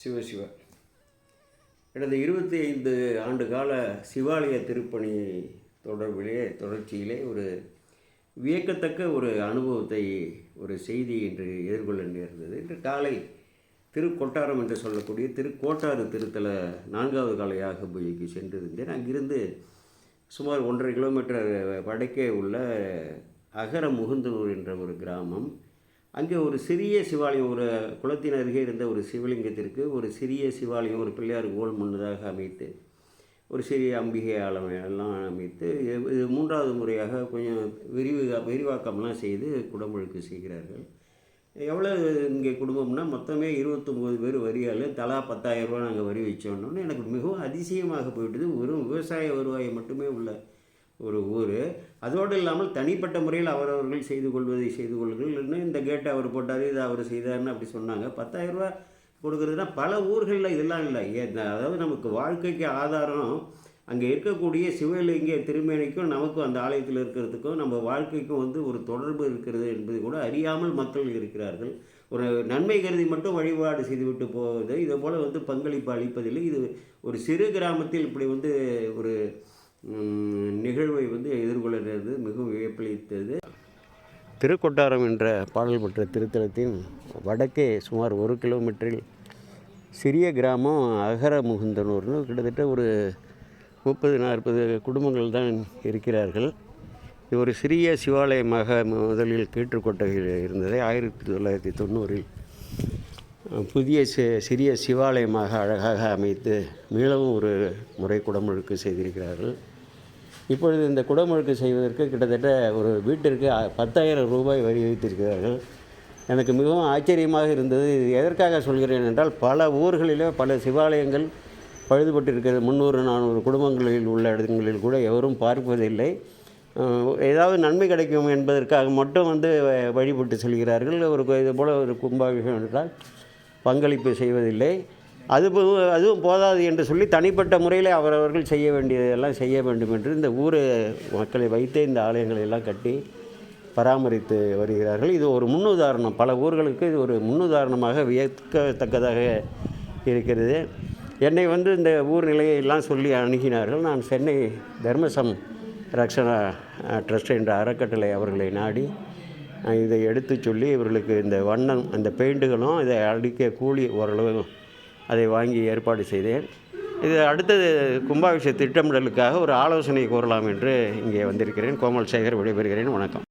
சிவசிவ கடந்த இருபத்தி ஐந்து ஆண்டு கால சிவாலய திருப்பணி தொடர்பிலே தொடர்ச்சியிலே ஒரு வியக்கத்தக்க ஒரு அனுபவத்தை ஒரு செய்தி இன்று எதிர்கொள்ள நேர்ந்தது. இன்று காலை திருக்கொட்டாரம் என்று சொல்லக்கூடிய திருக்கோட்டாறு திருத்தல நான்காவது கால யாக பூஜைக்கு சென்றிருந்தேன். அங்கிருந்து சுமார் ஒன்றரை கிலோமீட்டர் வடக்கே உள்ள அகர முகுந்தனூர் என்ற ஒரு கிராமம் அங்கே ஒரு சிறிய சிவாலயம் ஒரு குளத்தின் அருகே இருந்த ஒரு சிவலிங்கத்திற்கு ஒரு சிறிய சிவாலயம் ஒரு பிள்ளையார் கோல் முன்னதாக அமைத்து ஒரு சிறிய அம்பிகை ஆலம் எல்லாம் அமைத்து இது இது மூன்றாவது முறையாக கொஞ்சம் விரிவு விரிவாக்கம்லாம் செய்து குடமுழுக்கு செய்கிறார்கள். எவ்வளோ இங்கே குடும்பம்னா மொத்தமே இருபத்தொம்போது பேர் வரியால் தலா பத்தாயிரம் ரூபா நாங்கள் வரி வச்சோன்னொன்னே எனக்கு மிகவும் அதிசயமாக போயிட்டது. வெறும் விவசாய வருவாயை மட்டுமே உள்ள ஒரு ஊர். அதோடு இல்லாமல் தனிப்பட்ட முறையில் அவரவர்கள் செய்து கொள்வதை செய்து கொள்ளுங்கள்னு இந்த கேட்டை அவர் போட்டார் இதை அவர் செய்தார்னு அப்படி சொன்னாங்க. பத்தாயிரரூபா கொடுக்குறதுனா பல ஊர்களில் இதெல்லாம் இல்லை. ஏ- அதாவது நமக்கு வாழ்க்கைக்கு ஆதாரம் அங்கே இருக்கக்கூடிய சிவலிங்க திருமேனிக்கும் நமக்கும் அந்த ஆலயத்தில் இருக்கிறதுக்கும் நம்ம வாழ்க்கைக்கும் வந்து ஒரு தொடர்பு இருக்கிறது என்பது கூட அறியாமல் மக்கள் இருக்கிறார்கள். ஒரு நன்மை கருதி மட்டும் வழிபாடு செய்துவிட்டு போவது இதே போல் வந்து பங்களிப்பு அளிப்பதில்லை. இது ஒரு சிறு கிராமத்தில் இப்படி வந்து ஒரு நிகழ்வை வந்து எதிர்கொள்ளது மிகவும் வியப்பளித்தது. திருக்கொட்டாரம் என்ற பாடல் பெற்ற திருத்தலத்தின் வடக்கே சுமார் ஒரு கிலோமீட்டரில் சிறிய கிராமம் அகர முகுந்தனூர்னு கிட்டத்தட்ட ஒரு முப்பது நாற்பது குடும்பங்கள் தான் இருக்கிறார்கள். இது ஒரு சிறிய சிவாலயமாக முதலில் கீற்றுக்கோட்டையில் இருந்தது ஆயிரத்தி தொள்ளாயிரத்தி தொண்ணூறில் புதிய சி சிறிய சிவாலயமாக அழகாக அமைத்து மீளவும் ஒரு முறை குடமுழுக்கு செய்திருக்கிறார்கள். இப்பொழுது இந்த குடமுழுக்கு செய்வதற்கு கிட்டத்தட்ட ஒரு வீட்டிற்கு பத்தாயிரம் ரூபாய் வரி வைத்திருக்கிறார்கள் எனக்கு மிகவும் ஆச்சரியமாக இருந்தது இது எதற்காக சொல்கிறேன் என்றால் பல ஊர்களிலே பல சிவாலயங்கள் பழுதுபட்டிருக்கிறது. முந்நூறு நானூறு குடும்பங்களில் உள்ள இடங்களில் கூட எவரும் பார்ப்பதில்லை. ஏதாவது நன்மை கிடைக்கும் என்பதற்காக மட்டும் வந்து வ- வழிபட்டு செல்கிறார்கள். ஒரு இது போல் ஒரு கும்பாபிஷேகம் என்றால் பங்களிப்பு செய்வதில்லை. அது போ- அதுவும் போதாது என்று சொல்லி தனிப்பட்ட முறையில் அவரவர்கள் செய்ய வேண்டியதெல்லாம் செய்ய வேண்டும் என்று இந்த ஊர் மக்களை வைத்தே இந்த ஆலயங்களை எல்லாம் கட்டி பராமரித்து வருகிறார்கள். இது ஒரு முன்னுதாரணம். பல ஊர்களுக்கு இது ஒரு முன்னுதாரணமாக வியக்கத்தக்கதாக இருக்கிறது. என்னை வந்து இந்த ஊர் நிலையை எல்லாம் சொல்லி அணுகினார்கள். நான் சென்னை தர்மசம் ரக்ஷணா ட்ரஸ்ட் என்ற அறக்கட்டளை அவர்களை நாடி இதை எடுத்து சொல்லி இவர்களுக்கு இந்த வண்ணம் அந்த பெயிண்டுகளும் இதை அடிக்க கூலி ஓரளவு அதை வாங்கி ஏற்பாடு செய்தேன். இது அடுத்தது கும்பாபிஷேக திட்டமிடலுக்காக ஒரு ஆலோசனை கூறலாம் என்று இங்கே வந்திருக்கிறேன். கோமல் சேகர் விடைபெறுகிறேன். வணக்கம்.